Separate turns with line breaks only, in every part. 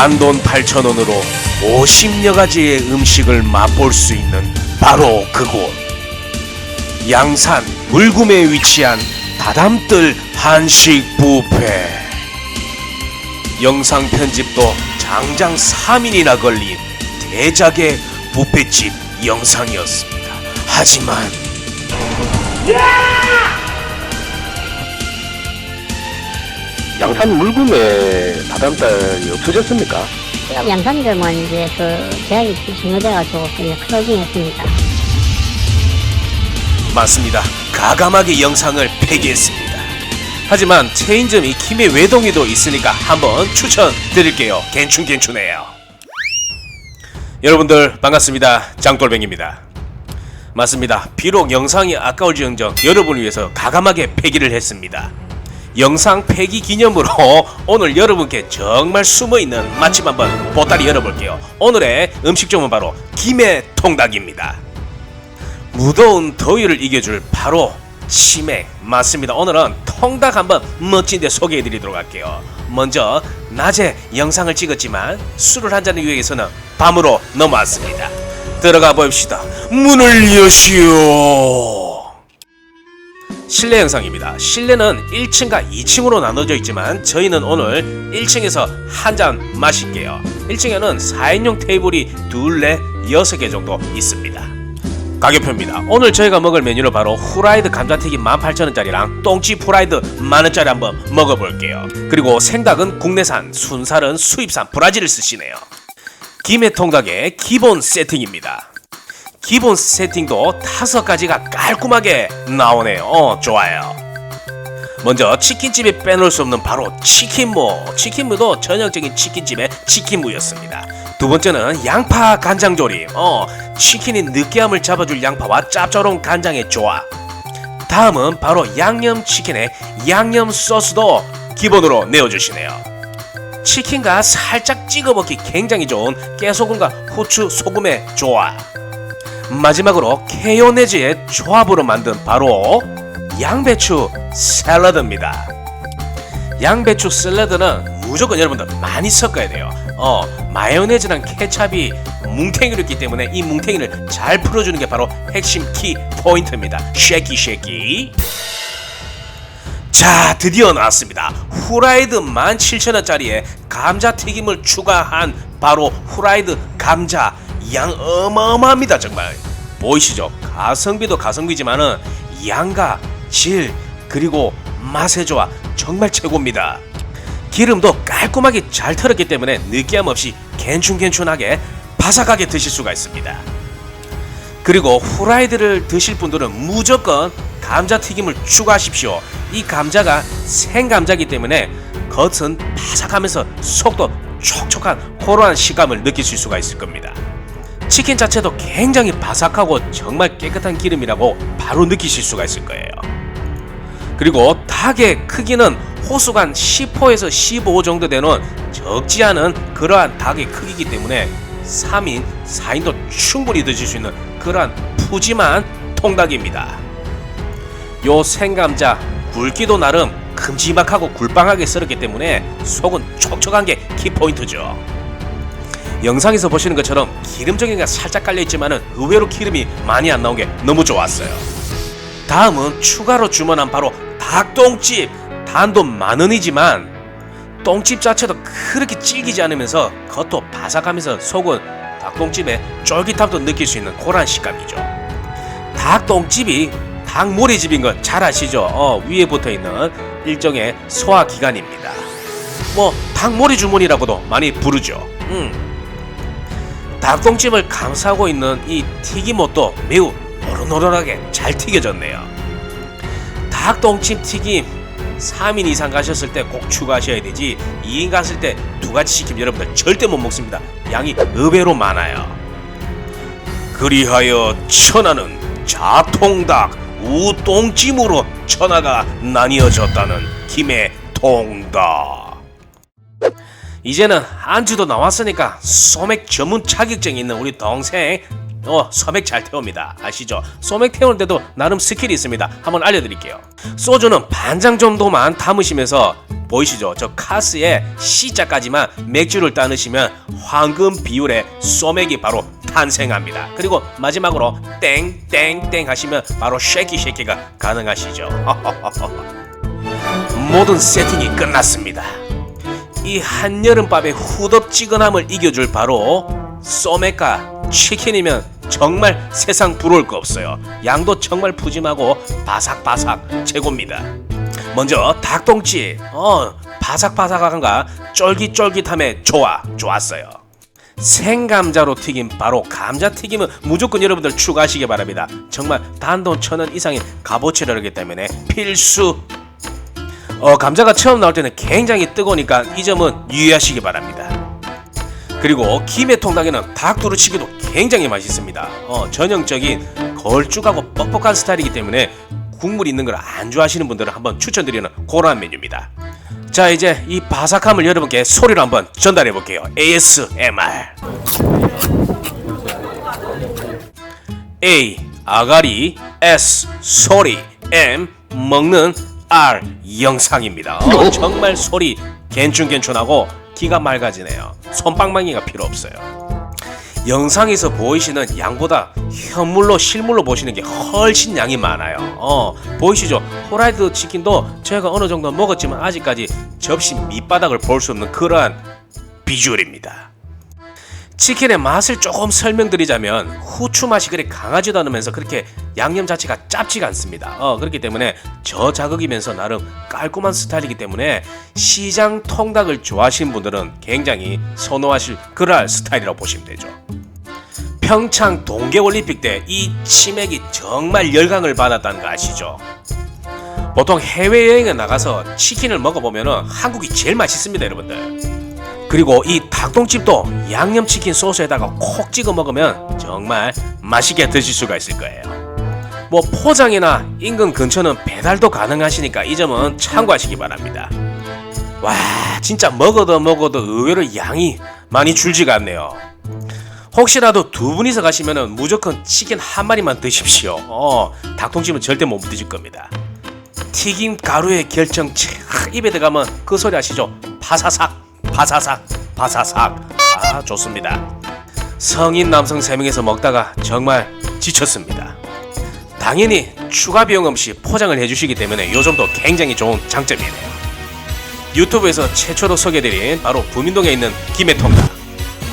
단돈 8,000원으로 50여 가지의 음식을 맛볼 수 있는 바로 그곳. 양산 물구매에 위치한 다담뜰 한식 뷔페. 영상 편집도 장장 3일이나 걸린 대작의 뷔페집 영상이었습니다. 하지만
양산 물금에 다다음달이 없어졌습니까?
양산점은 이제 그 계약이 종료돼가지고 이제 클로징했습니다.
맞습니다. 가감하게 영상을 폐기했습니다. 하지만 체인점이 김해 외동에도 있으니까 한번 추천드릴게요. 괜춘 괜춘해요. 여러분들 반갑습니다. 장돌뱅입니다. 맞습니다. 비록 영상이 아까울지언정 여러분을 위해서 가감하게 폐기를 했습니다. 영상 폐기 기념으로 오늘 여러분께 정말 숨어있는 맛집 한번 보따리 열어볼게요. 오늘의 음식점은 바로 김해 통닭입니다. 무더운 더위를 이겨줄 바로 치맥 맞습니다. 오늘은 통닭 한번 멋진데 소개해드리도록 할게요. 먼저 낮에 영상을 찍었지만 술을 한 잔을 위해서는 밤으로 넘어왔습니다. 들어가 봅시다. 문을 여시오. 실내 영상입니다. 실내는 1층과 2층으로 나눠져 있지만 저희는 오늘 1층에서 한 잔 마실게요. 1층에는 4인용 테이블이 둘레 6개 정도 있습니다. 가격표입니다. 오늘 저희가 먹을 메뉴는 바로 후라이드 감자튀김 18,000원짜리랑 똥집 후라이드 만원짜리 한번 먹어볼게요. 그리고 생닭은 국내산, 순살은 수입산 브라질을 쓰시네요. 김해 통닭의 기본 세팅입니다. 기본 세팅도 다섯 가지가 깔끔하게 나오네요. 어, 좋아요. 먼저 치킨집에 빼놓을 수 없는 바로 치킨무. 치킨무도 전형적인 치킨집의 치킨무였습니다. 두 번째는 양파 간장 조림. 어, 치킨이 느끼함을 잡아줄 양파와 짭조름 간장의 조합. 다음은 바로 양념 치킨의 양념 소스도 기본으로 내어주시네요. 치킨과 살짝 찍어 먹기 굉장히 좋은 깨소금과 후추 소금의 조합. 마지막으로 케요네즈의 조합으로 만든 바로 양배추 샐러드입니다. 양배추 샐러드는 무조건 여러분들 많이 섞어야 돼요. 어, 마요네즈랑 케찹이 뭉탱이로 있기 때문에 이 뭉탱이를 잘 풀어주는 게 바로 핵심 키 포인트입니다. 쉐키 쉐키. 자, 드디어 나왔습니다. 후라이드 17,000원짜리에 감자튀김을 추가한 바로 후라이드 감자 양 어마어마합니다 정말. 보이시죠? 가성비도 가성비지만은 양과 질 그리고 맛의 조화 정말 최고입니다. 기름도 깔끔하게 잘 털었기 때문에 느끼함 없이 괜춘괜춘하게 바삭하게 드실 수가 있습니다. 그리고 후라이드를 드실 분들은 무조건 감자튀김을 추가하십시오. 이 감자가 생감자이기 때문에 겉은 바삭하면서 속도 촉촉한 호로한 식감을 느끼실 수가 있을 겁니다 치킨 자체도 굉장히 바삭하고 정말 깨끗한 기름이라고 바로 느끼실 수가 있을 거예요. 그리고 닭의 크기는 호수간 10호에서 15호 정도 되는 적지 않은 그러한 닭의 크기이기 때문에 3인, 4인도 충분히 드실 수 있는 그러한 푸짐한 통닭입니다. 요 생감자 굵기도 나름 큼지막하고 굴빵하게 썰었기 때문에 속은 촉촉한 게 키포인트죠. 영상에서 보시는 것처럼 기름종이가 살짝 깔려 있지만은 의외로 기름이 많이 안 나온 게 너무 좋았어요. 다음은 추가로 주문한 바로 닭똥집 단돈 만 원이지만 똥집 자체도 그렇게 질기지 않으면서 겉도 바삭하면서 속은 닭똥집의 쫄깃함도 느낄 수 있는 그런 식감이죠. 닭똥집이 닭모래집인 건 잘 아시죠? 어, 위에 붙어 있는 일종의 소화 기관입니다. 뭐 닭모래 주문이라고도 많이 부르죠. 음. 닭똥집을 감싸고 있는 이 튀김옷도 매우 노릇노릇하게 잘 튀겨졌네요. 닭똥집 튀김 3인 이상 가셨을 때 꼭 추가하셔야 되지 2인 갔을 때 두 가지 시키면 여러분들 절대 못 먹습니다. 양이 의외로 많아요. 그리하여 천하는 자통닭 우똥찜으로 천하가 나뉘어졌다는 김해 통닭. 이제는 안주도 나왔으니까 소맥 전문 자격증 있는 우리 동생 어 소맥 잘 태웁니다 아시죠? 소맥 태우는데도 나름 스킬이 있습니다 한번 알려드릴게요 소주는 반장 정도만 담으시면서 보이시죠? 저 카스에 C자까지만 맥주를 따르시면 황금 비율의 소맥이 바로 탄생합니다. 그리고 마지막으로 땡땡땡 하시면 바로 쉐키 쉐키가 가능하시죠. 모든 세팅이 끝났습니다. 이 한여름밤의 후덥지근함을 이겨줄 바로 소맥과 치킨이면 정말 세상 부러울 거 없어요. 양도 정말 푸짐하고 바삭바삭 최고입니다. 먼저 닭똥집, 어 바삭바삭한가 쫄깃쫄깃함에 좋아 좋았어요. 생감자로 튀김 바로 감자튀김은 무조건 여러분들 추가하시기 바랍니다. 정말 단돈 천 원 이상의 값어치를 하기 때문에 필수 어, 감자가 처음 나올 때는 굉장히 뜨거우니까 이 점은 유의하시기 바랍니다. 그리고 김의 통닭에는 닭 두루치기도 굉장히 맛있습니다. 어, 전형적인 걸쭉하고 뻑뻑한 스타일이기 때문에 국물 있는 걸 안 좋아하시는 분들은 한번 추천드리는 그런 메뉴입니다. 자 이제 이 바삭함을 여러분께 소리로 한번 전달해 볼게요. ASMR. A 아가리 S 소리 M 먹는 R 영상입니다. 어, 정말 소리 괜춘괜춘하고 기가 맑아지네요. 손방망이가 필요 없어요. 영상에서 보이시는 양보다 현물로 실물로 보시는 게 훨씬 양이 많아요. 어, 보이시죠? 호라이드 치킨도 제가 어느 정도 먹었지만 아직까지 접시 밑바닥을 볼 수 없는 그러한 비주얼입니다. 치킨의 맛을 조금 설명드리자면 후추 맛이 그리 강하지도 않으면서 그렇게 양념 자체가 짭지가 않습니다. 어, 그렇기 때문에 저자극이면서 나름 깔끔한 스타일이기 때문에 시장 통닭을 좋아하시는 분들은 굉장히 선호하실 그럴 스타일이라고 보시면 되죠. 평창 동계올림픽 때 이 치맥이 정말 열광을 받았다는 거 아시죠? 보통 해외여행에 나가서 치킨을 먹어보면 한국이 제일 맛있습니다 여러분들 그리고 이 닭똥집도 양념치킨 소스에다가 콕 찍어 먹으면 정말 맛있게 드실 수가 있을 거예요. 뭐 포장이나 인근 근처는 배달도 가능하시니까 이 점은 참고하시기 바랍니다. 와 진짜 먹어도 먹어도 의외로 양이 많이 줄지가 않네요. 혹시라도 두 분이서 가시면은 무조건 치킨 한 마리만 드십시오. 어, 닭통집은 절대 못 드실 겁니다. 튀김 가루의 결정 촥 입에 들어가면 그 소리 아시죠? 바사삭 바사삭 바사삭. 아 좋습니다. 성인 남성 3명에서 먹다가 정말 지쳤습니다. 당연히 추가 비용 없이 포장을 해주시기 때문에 요 점도 굉장히 좋은 장점이네요. 유튜브에서 최초로 소개해드린 바로 부민동에 있는 김해통닭.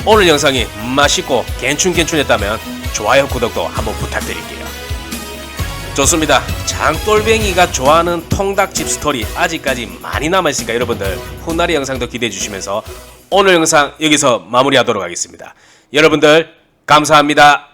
오늘 영상이 맛있고 괜춘괜춘했다면 좋아요 구독도 한번 부탁드릴게요 좋습니다. 장돌뱅이가 좋아하는 통닭집 스토리 아직까지 많이 남아있으니까 여러분들 훗날의 영상도 기대해 주시면서 오늘 영상 여기서 마무리하도록 하겠습니다. 여러분들 감사합니다.